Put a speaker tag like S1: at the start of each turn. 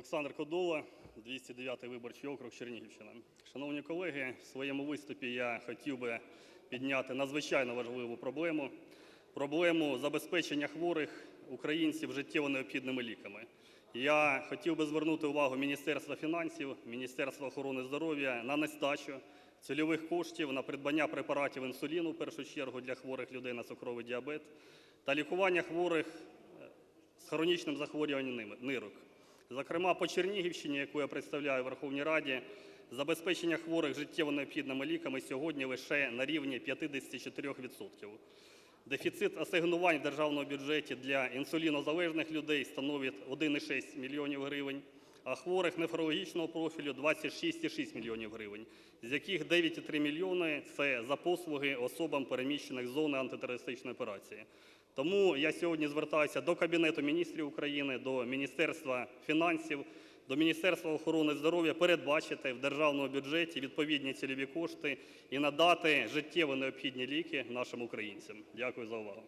S1: Олександр Кодола, 209 виборчий округ, Чернігівщина. Шановні колеги, в своєму виступі я хотів би підняти надзвичайно важливу проблему – проблему забезпечення хворих українців життєво необхідними ліками. Я хотів би звернути увагу Міністерства фінансів, Міністерства охорони здоров'я на нестачу цільових коштів на придбання препаратів інсуліну, в першу чергу для хворих людей на цукровий діабет, та лікування хворих з хронічним захворюванням нирок. Зокрема, по Чернігівщині, яку я представляю в Верховній Раді, забезпечення хворих життєво необхідними ліками сьогодні лише на рівні 54%. Дефіцит асигнувань в державному бюджеті для інсулінозалежних людей становить 1,6 мільйонів гривень, а хворих нефрологічного профілю – 26,6 мільйонів гривень, з яких 9,3 мільйони – це за послуги особам, переміщених з зони антитерористичної операції. Тому я сьогодні звертаюся до Кабінету Міністрів України, до Міністерства фінансів, до Міністерства охорони здоров'я передбачити в державному бюджеті відповідні цільові кошти і надати життєво необхідні ліки нашим українцям. Дякую за увагу.